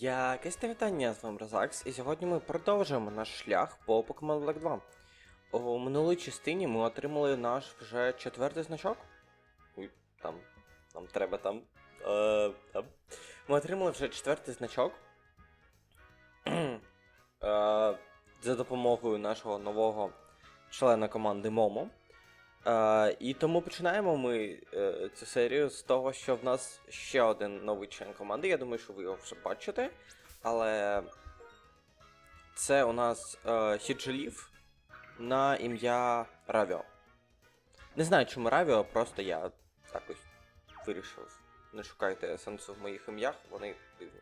Якесь вітання з вами Розакс, і сьогодні ми продовжуємо наш шлях по Pokemon Black 2. У минулій частині ми отримали наш вже четвертий значок. Ой, там. Нам треба там. Е, там. Ми отримали вже четвертий значок. е, за допомогою нашого нового члена команди Момо. Е, і тому починаємо ми е, цю серію з того, що в нас ще один новий член команди. Я думаю, що ви його вже бачите. Але це у нас е, Хіджелів на ім'я Равіо. Не знаю, чому Равіо, просто я якось вирішив. Не шукайте сенсу в моїх ім'ях, вони дивні.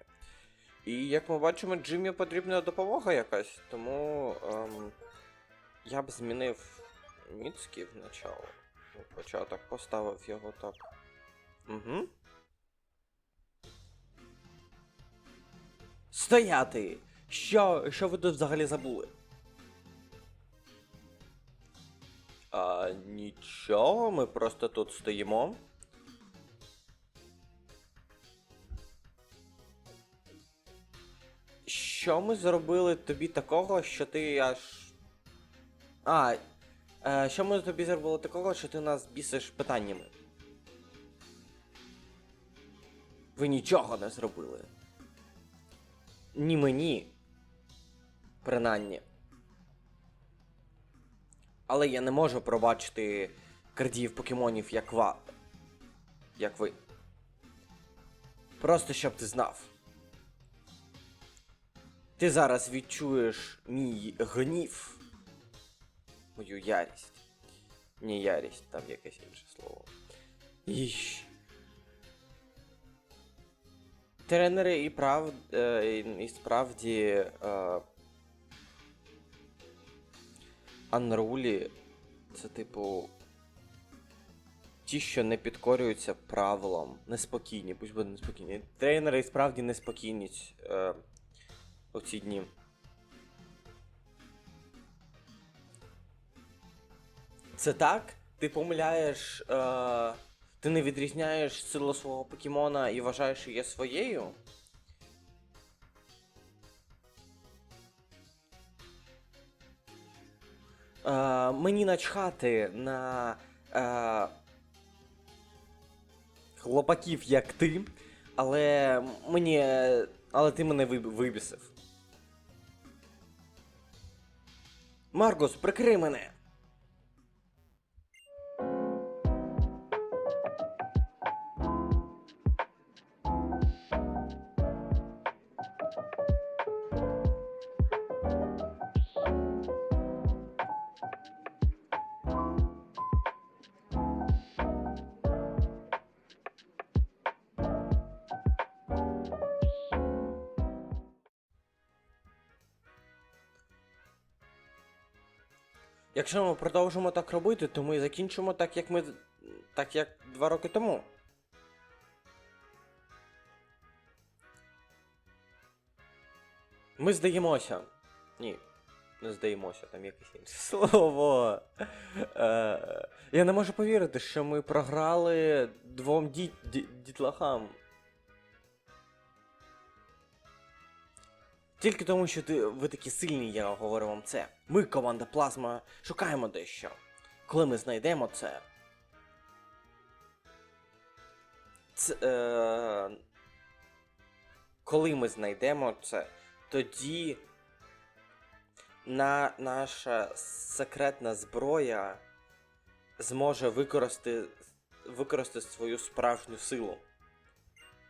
І як ми бачимо, Джиммі потрібна допомога якась, тому ем, я б змінив Міцький в начало. Ну, Початок поставив його так. Угу. Стояти! Що, що ви тут взагалі забули? А, нічого, ми просто тут стоїмо. Що ми зробили тобі такого, що ти аж. А, що ми тобі зробили такого, що ти нас бісиш питаннями? Ви нічого не зробили. Ні мені. Принаймні. Але я не можу пробачити крадіїв покемонів, як ва. Як ви. Просто щоб ти знав. Ти зараз відчуєш мій гнів. Мою ярість. Не ярість, там якесь інше слово. Іщ. Тренери і прав. Е, і, справді. Е, Анрулі це типу. Ті, що не підкорюються правилам, неспокійні, пусть буде неспокійні. Тренери і справді неспокійні е, у ці дні. Це так? Ти помиляєш. Е, ти не відрізняєш силу свого покемона і вважаєш її своєю? Е, мені начхати на е, хлопаків, як ти, але мені. Але ти мене виб- вибісив. Маргус, прикрий мене! Якщо ми продовжимо так робити, то ми закінчимо так, як ми. так як два роки тому. Ми здаємося. Ні, не здаємося, там якесь інше слово. Е, я не можу повірити, що ми програли двом діт, ді- дітлахам. Тільки тому, що ти, ви такі сильні, я говорю вам це. Ми, команда Плазма, шукаємо дещо. Коли ми знайдемо це. Це. Е... Коли ми знайдемо це, тоді на, наша секретна зброя зможе використати, використати свою справжню силу.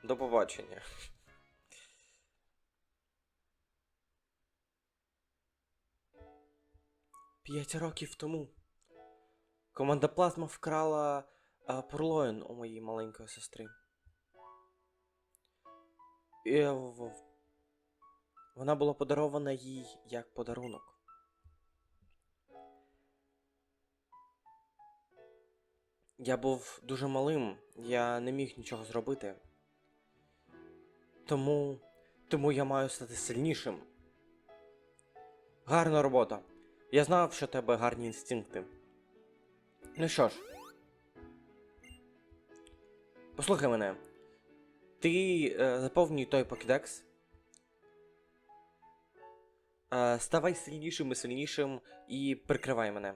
До побачення. П'ять років тому. Команда Плазма вкрала а, Пурлоїн у моєї маленької сестри. І, е, вона була подарована їй як подарунок. Я був дуже малим, я не міг нічого зробити. Тому. Тому я маю стати сильнішим. Гарна робота. Я знав, що тебе гарні інстинкти. Ну що ж. Послухай мене. Ти е, заповнюй той покедекс, Е, ставай сильнішим і сильнішим і прикривай мене.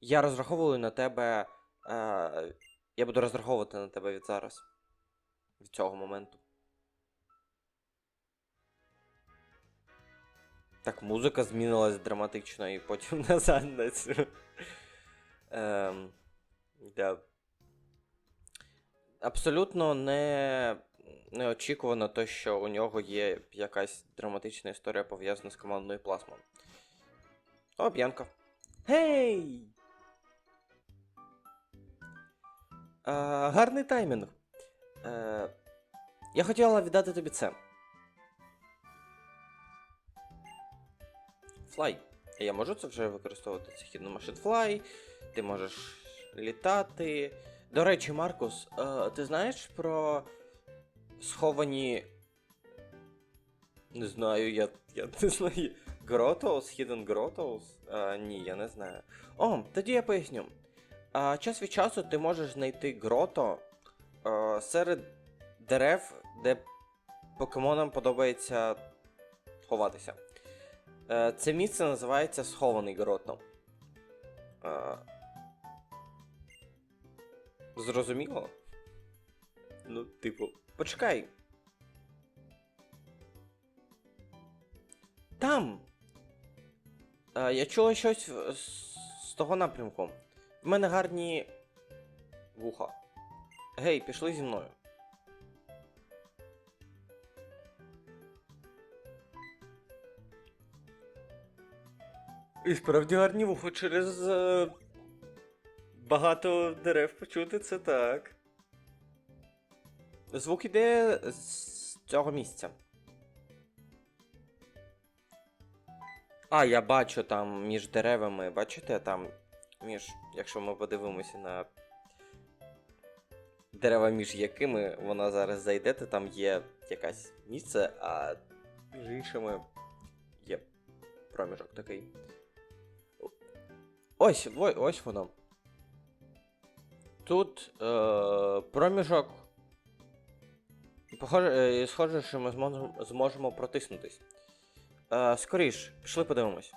Я розраховую на тебе. Е, я буду розраховувати на тебе від зараз. Від цього моменту. Так, музика змінилась драматично і потім назад на цю. Ем, да. Абсолютно не, неочікувано те, що у нього є якась драматична історія пов'язана з командною плазмою. О, Б'янка. Гей! Гарний таймінг. Е, я хотіла віддати тобі це. Флай. Я можу це вже використовувати це хідно машин Флай. Ти можеш літати. До речі, Маркус, е, ти знаєш про сховані. Не знаю, я, я не знаю. Grottos? Hidden Grottos? Е, ні, я не знаю. О, тоді я поясню. А, час від часу ти можеш знайти грото е, серед дерев, де покемонам подобається ховатися. Е, це місце називається схований грото. Е, зрозуміло? Ну, типу, почекай. Там. Е, я чула щось з, з того напрямку. В мене гарні вуха. Гей, пішли зі мною. І справді гарні вуха через е, багато дерев почути це так. Звук іде з цього місця. А, я бачу там між деревами, бачите, там між. Якщо ми подивимося на дерева, між якими вона зараз зайде, то там є якась місце, а між іншими є проміжок такий. Ось, ось воно. Тут е, проміжок. Похоже, е, схоже, що ми зможемо, зможемо протиснутись. Е, скоріш, пішли подивимось.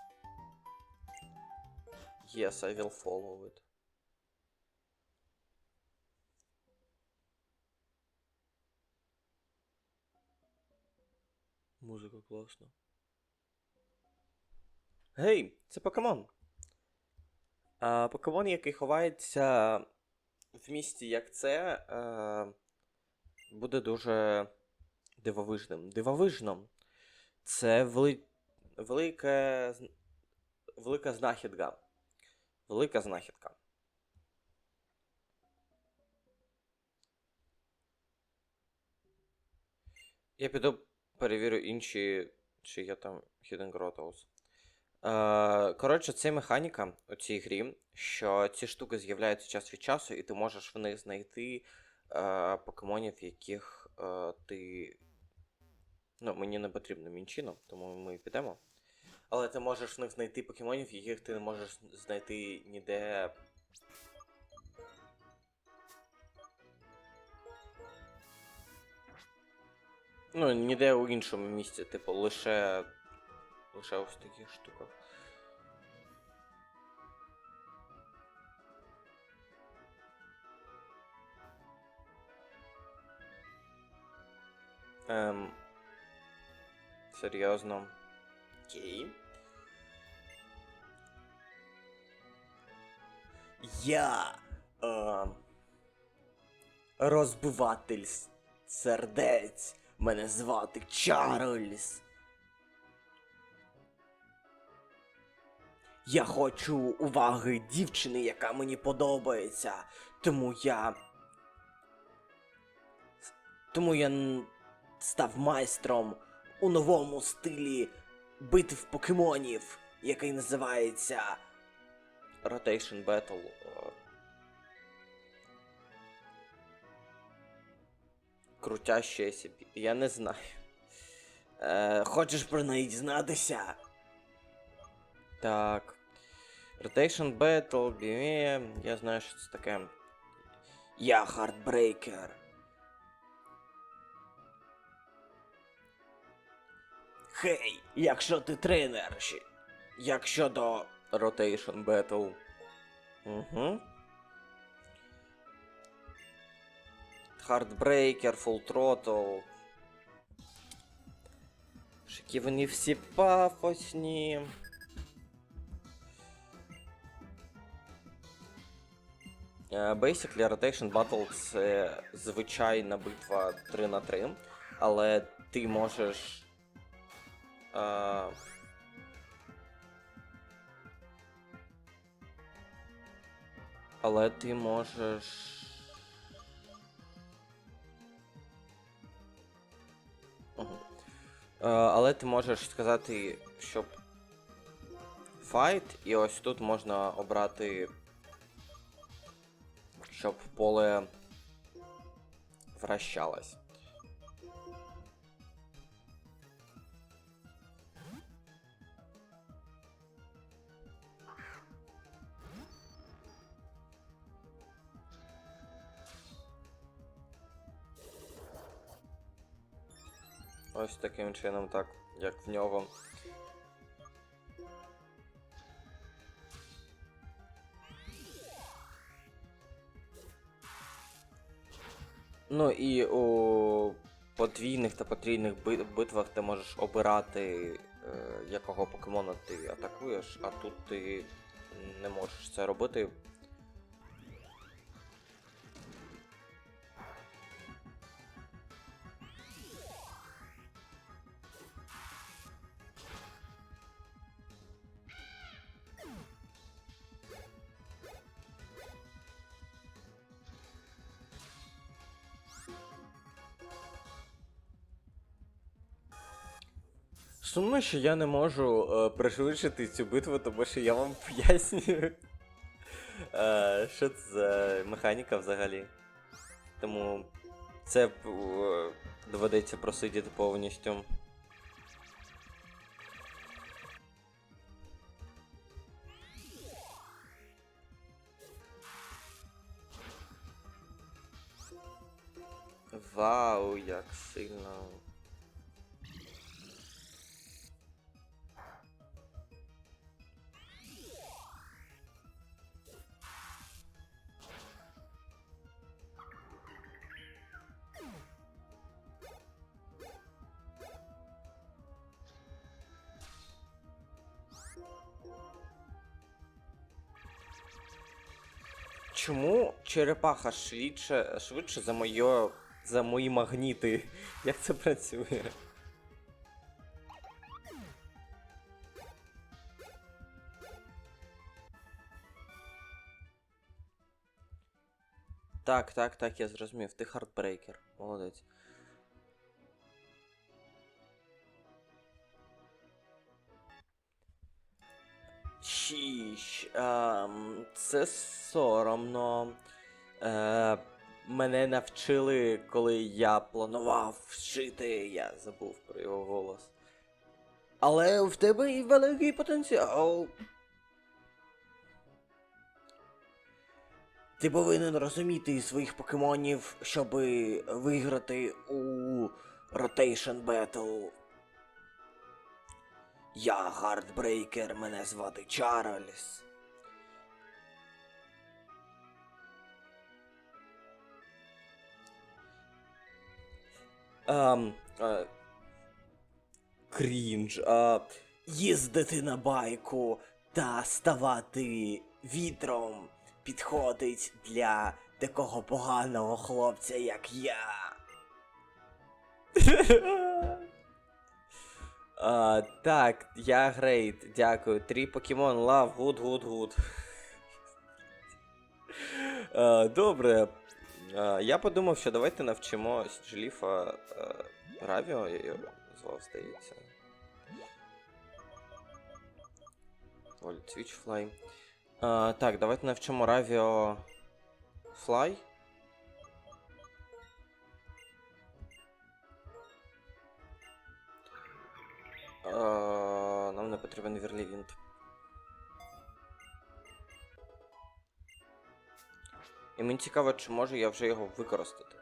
Yes, I will follow it. Музика класна. Гей, це покемон. Покемон, який ховається в місті, як це, е, буде дуже дивовижним. Дивовижно. Це вели... велика... велика знахідка. Велика знахідка. Я піду перевірю інші, чи є там Hidden Grottos. Е, коротше, це механіка у цій грі, що ці штуки з'являються час від часу, і ти можеш в них знайти е, покемонів, яких е, ти. Ну, мені не потрібно мінчино, тому ми підемо. Але ти можеш в них знайти покемонів, яких ти не можеш знайти ніде. Ну, ніде у іншому місці, типу, лише. Лише ось таких штуках. Ем. Серйозно. Окей. Я. Е, розбиватель сердець. Мене звати Чарльз. Я хочу уваги дівчини, яка мені подобається. Тому я. Тому я став майстром у новому стилі битв покемонів, який називається Rotation Battle. О. Крутяще собі. Я не знаю. Е, хочеш про неї дізнатися? Так. Rotation Battle, BME, я знаю, що це таке. Я хардбрейкер. Хей, якщо ти тренер, ще- як щодо Rotation Battle. Угу. Heartbreaker, Full Throttle. Які вони всі пафосні. Basically, Rotation Battle це звичайна битва 3 на 3, але ти можеш. Е, але ти можеш. Е, але ти можеш сказати, щоб файт, і ось тут можна обрати, щоб поле вращалось. Ось таким чином, так, як в нього. Ну і у подвійних та потрійних битвах ти можеш обирати, е, якого покемона ти атакуєш, а тут ти не можеш це робити. Сумно, що я не можу е, пришвидшити цю битву, тому що я вам пояснюю. Е, що це за механіка взагалі. Тому це е, доведеться просидіти повністю. Вау, як сильно. Черепаха швидше, швидше за моє, за мої магніти? Як це працює? Так, так, так, я зрозумів. Ти хардбрейкер. Молодець. Шіш. Ем, це соромно. Е, мене навчили, коли я планував вчити, я забув про його голос. Але в тебе і великий потенціал. Ти повинен розуміти своїх покемонів, щоб виграти у Rotation Battle. Я Гардбрейкер, мене звати Чарльз. Ем, е, крінж. Е, їздити на байку та ставати вітром підходить для такого поганого хлопця, як я. А, так, я грейт, дякую. Три покемон лав, гуд, гуд, гуд. Добре. А, Я подумав, що давайте навчимо Джеліфа е, Равіо, я назвав, здається. Оль, Twitchfly. А, Так, давайте навчимо Равіо Флай. Е, Нам не потрібен Вірлівінт. Мені цікаво, чи можу я вже його використати.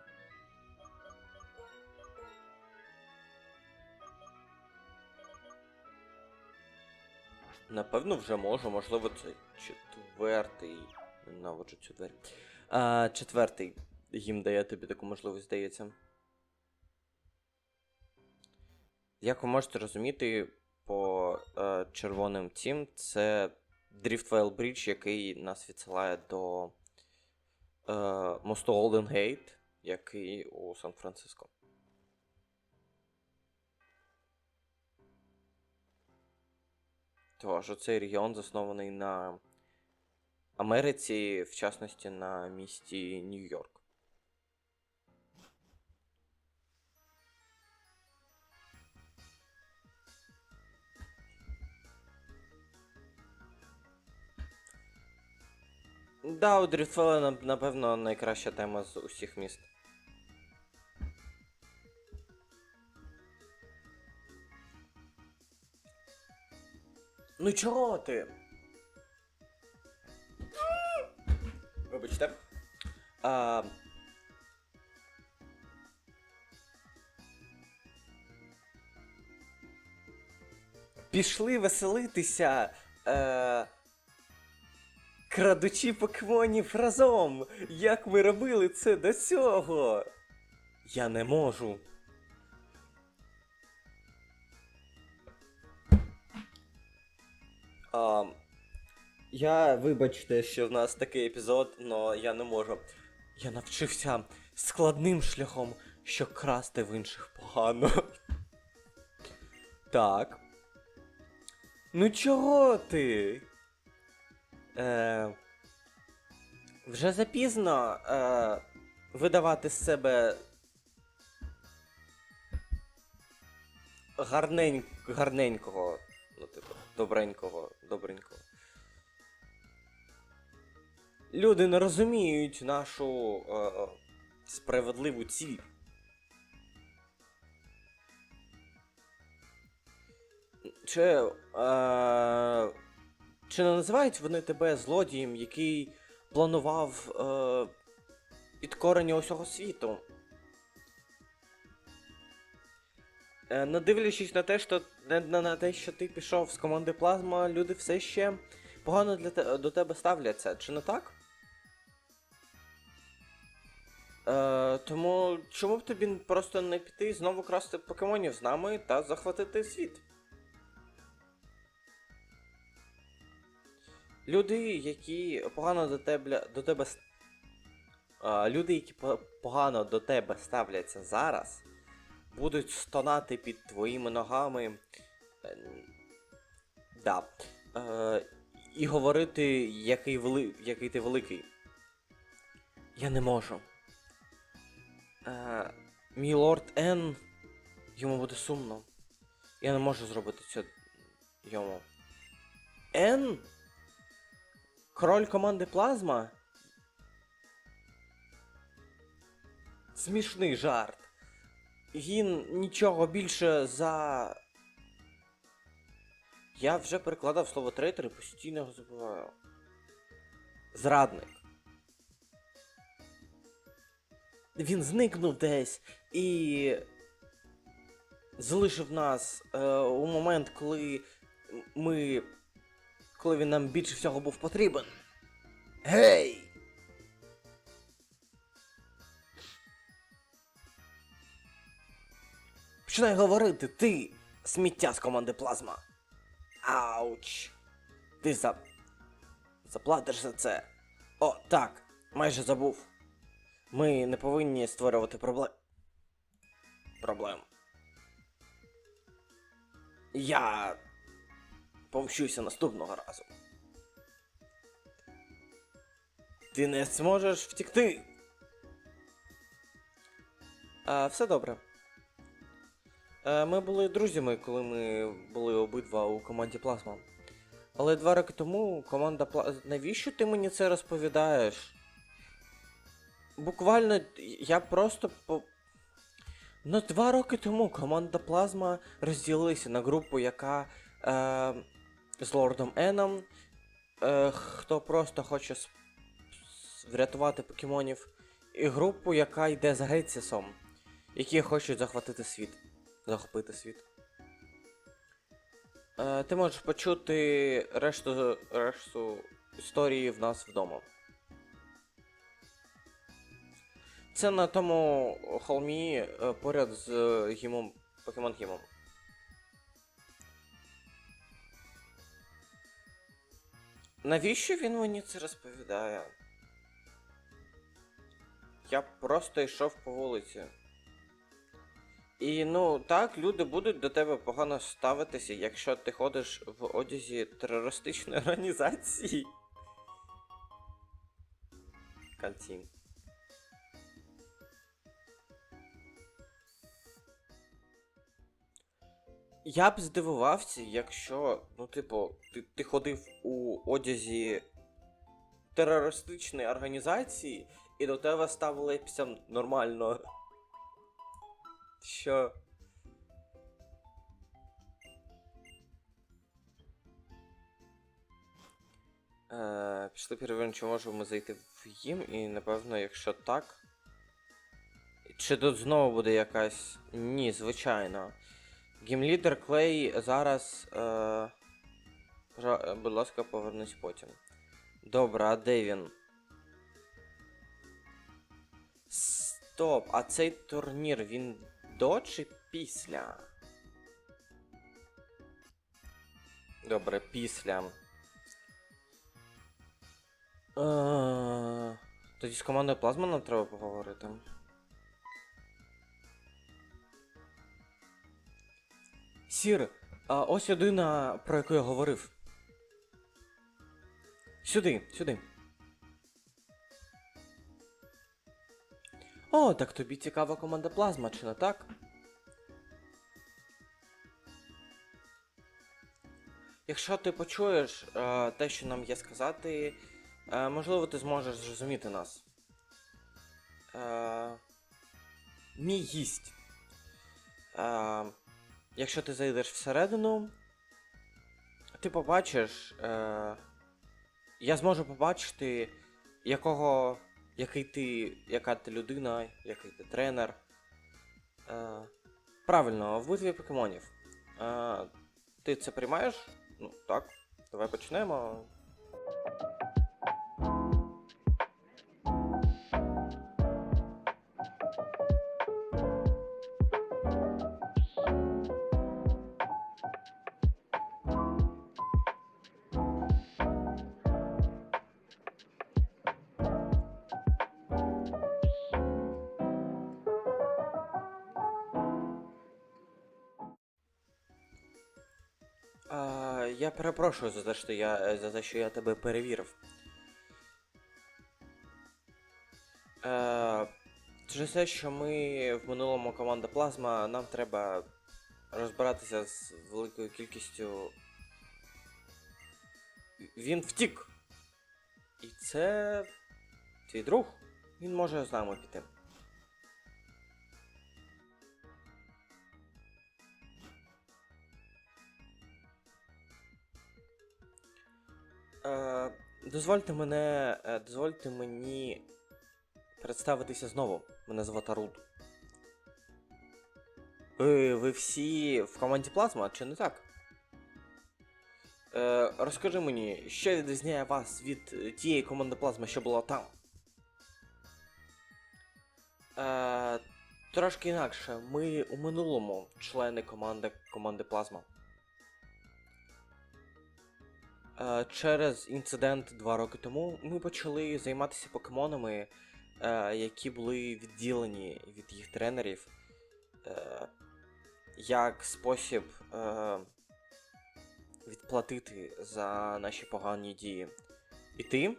Напевно, вже можу, можливо, це четвертий. Ненавиджу цю двері. А, четвертий їм дає тобі таку можливість, здається. Як ви можете розуміти, по е, червоним цим, це Driftwell Bridge, який нас відсилає до мосту Олден Гейт, який у Сан-Франциско. Тож, цей регіон заснований на Америці, в частності на місті Нью-Йорк. Да, у Дріфела, напевно, найкраща тема з усіх міст. Ну чого ти? Вибачте. А... Пішли веселитися. Е... Крадучи покемонів разом. Як ми робили це до цього? Я не можу. А, я вибачте, що в нас такий епізод, але я не можу. Я навчився складним шляхом, що красти в інших погано. Так. Ну чого ти? Е, вже запізно е, видавати з себе гарнень, гарненького, ну, типу, добренького, добренького. Люди не розуміють нашу е, справедливу ціль. Чи, е, чи не називають вони тебе злодієм, який планував е, підкорення усього світу? Е, не дивлячись на те, що на, на, на те, що ти пішов з команди Плазма, люди все ще погано для те, до тебе ставляться, чи не так? Е, тому чому б тобі просто не піти знову красти покемонів з нами та захватити світ? Люди, які погано до тебе до тебе а, люди, які погано до тебе ставляться зараз, будуть стонати під твоїми ногами. Е, да. Е, і говорити, який, вели... який ти великий. Я не можу. Е, мій лорд Н. Йому буде сумно. Я не можу зробити це йому. Н? Король команди Плазма? Смішний жарт. Він нічого більше за. Я вже перекладав слово трейтер і постійно його забуваю. Зрадник. Він зникнув десь і. залишив нас е, у момент, коли ми коли він нам більше всього був потрібен. Гей! Починай говорити, ти сміття з команди Плазма. Ауч. Ти за. заплатиш за це. О, так, майже забув. Ми не повинні створювати проблем. Проблем. Я помщуся наступного разу. Ти не зможеш втікти. А, все добре. Е, ми були друзями, коли ми були обидва у команді Плазма. Але два роки тому команда Плазма. Навіщо ти мені це розповідаєш? Буквально я просто по. Ну, два роки тому команда Плазма розділилася на групу, яка е, з Лордом Еном, е, хто просто хоче с- врятувати покемонів, і групу, яка йде за Гетсісом, Е, які хочуть захватити світ. Захопити світ. Е, ти можеш почути решту, решту історії в нас вдома. Це на тому холмі е, поряд з е, гімом, покемон гімом. Навіщо він мені це розповідає? Я просто йшов по вулиці. І ну так, люди будуть до тебе погано ставитися, якщо ти ходиш в одязі терористичної організації. Кантін. Я б здивувався, якщо, ну, типу, ти, ти ходив у одязі терористичної організації, і до тебе ставилися нормально. Що? Е, пішли перевіримо, чи можемо зайти в їм, і напевно, якщо так. Чи тут знову буде якась. Ні, звичайно. Гімлідер Клей зараз. Е... Будь ласка, повернусь потім. Добре, а де він? Стоп, а цей турнір він до чи після? Добре, після. Е, Тоді з командою Плазма нам треба поговорити. Сір, а ось людина, про яку я говорив. Сюди, сюди. О, так тобі цікава команда плазма, чи не так? Якщо ти почуєш е, те, що нам є сказати, е, можливо, ти зможеш зрозуміти нас. Е, мій гість. Е, якщо ти зайдеш всередину, ти побачиш. Е, я зможу побачити, якого. Який ти. яка ти людина, який ти тренер. Е, правильно, в битві покемонів. Е, ти це приймаєш? Ну, так. Давай почнемо. Я перепрошую за те, що я, за те, що я тебе перевірив. Е, через те, що ми в минулому команда Плазма, нам треба розбиратися з великою кількістю. Він втік. І це твій друг. Він може з нами піти. Дозвольте мене. е, Дозвольте мені представитися знову. Мене звати Руд. Ви, ви всі в команді Плазма, чи не так? Е, розкажи мені, що відрізняє вас від е, тієї команди Плазма, що була там? Е, трошки інакше. Ми у минулому члени команди команди Плазма. Через інцидент два роки тому ми почали займатися покемонами, е, які були відділені від їх тренерів, е, як спосіб е, відплатити за наші погані дії. І ти?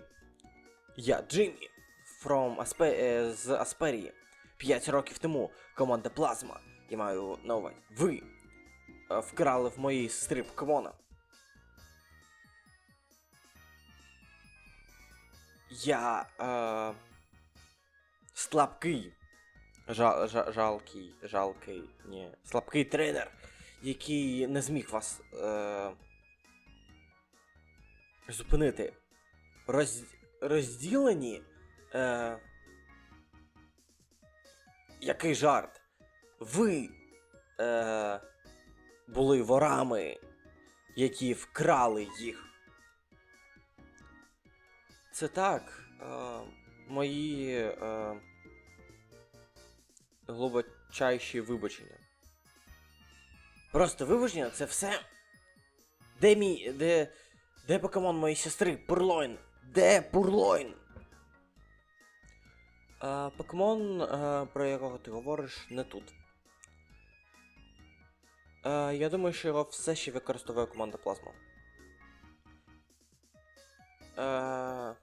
Я Джиммі from е, з Асперії. П'ять років тому команда Плазма. Я маю на увазі. Ви е, вкрали в моїй сестри покемона. Я е, слабкий. Жал, жа, жалкий, жалкий, ні. Слабкий тренер, який не зміг вас е, зупинити. Роз, розділені. Е, який жарт? Ви е, були ворами. які вкрали їх. Це так. Е, мої е, глибочайші вибачення. Просто вибачення це все. Де мій. Де. Де покемон моєї сестри? Пурлойн? Де Пурлойн? Е, покемон, е, про якого ти говориш, не тут. Е, я думаю, що його все ще використовує команда Плазма. Е,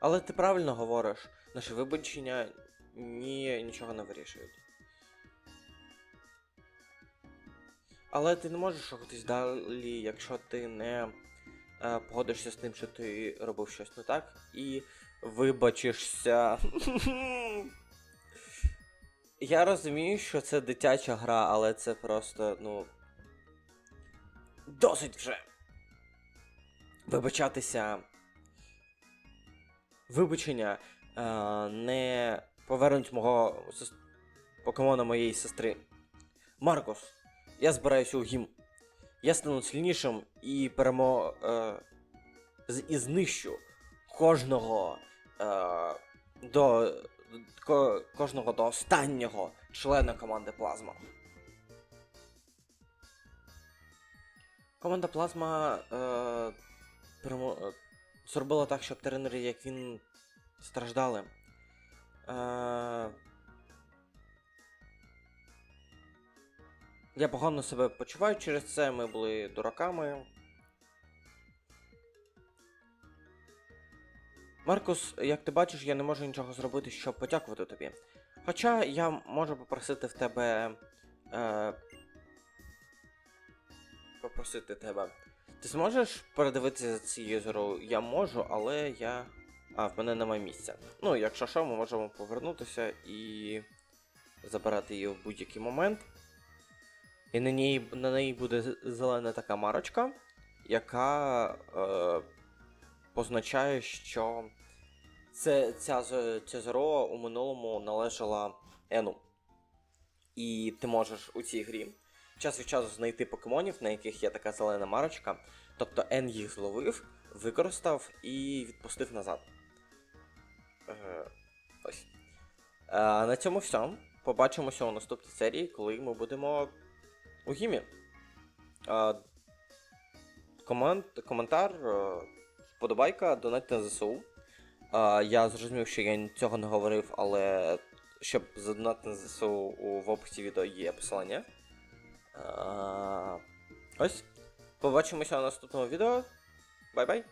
але ти правильно говориш, наші вибачення ні, нічого не вирішують. Але ти не можеш рухатись далі, якщо ти не е, погодишся з тим, що ти робив щось не так, і вибачишся. Я розумію, що це дитяча гра, але це просто, ну. Досить вже. Вибачатися. Вибачення е, не повернуть мого покемона моєї сестри. Маркус, я збираюся у гім. Я стану сильнішим і перемо. Е, і знищу кожного е, до. Ко, кожного до останнього члена команди Плазма. Команда Плазма е, зробила так, щоб тренери, як він, страждали. Е, я погано себе почуваю через це, ми були дураками. Маркус, як ти бачиш, я не можу нічого зробити, щоб подякувати тобі. Хоча я можу попросити в тебе. Е, попросити тебе. Ти зможеш передивитися цією зорою? Я можу, але я. А, в мене немає місця. Ну, якщо що, ми можемо повернутися і забирати її в будь-який момент. І на ній, на неї буде зелена така марочка, яка е, позначає, що це, ця, ця зороа у минулому належала Ену. І ти можеш у цій грі час від часу знайти покемонів, на яких є така зелена марочка. Тобто Ен їх зловив, використав і відпустив назад. Е, ось. Е, на цьому все. Побачимося у наступній серії, коли ми будемо у гімі. Е, комент, коментар, вподобайка, донатьте на ЗСУ. Я зрозумів, що я цього не говорив, але щоб задонати на ЗСУ в описі відео є посилання. Ось. Побачимося у наступному відео. Бай-бай!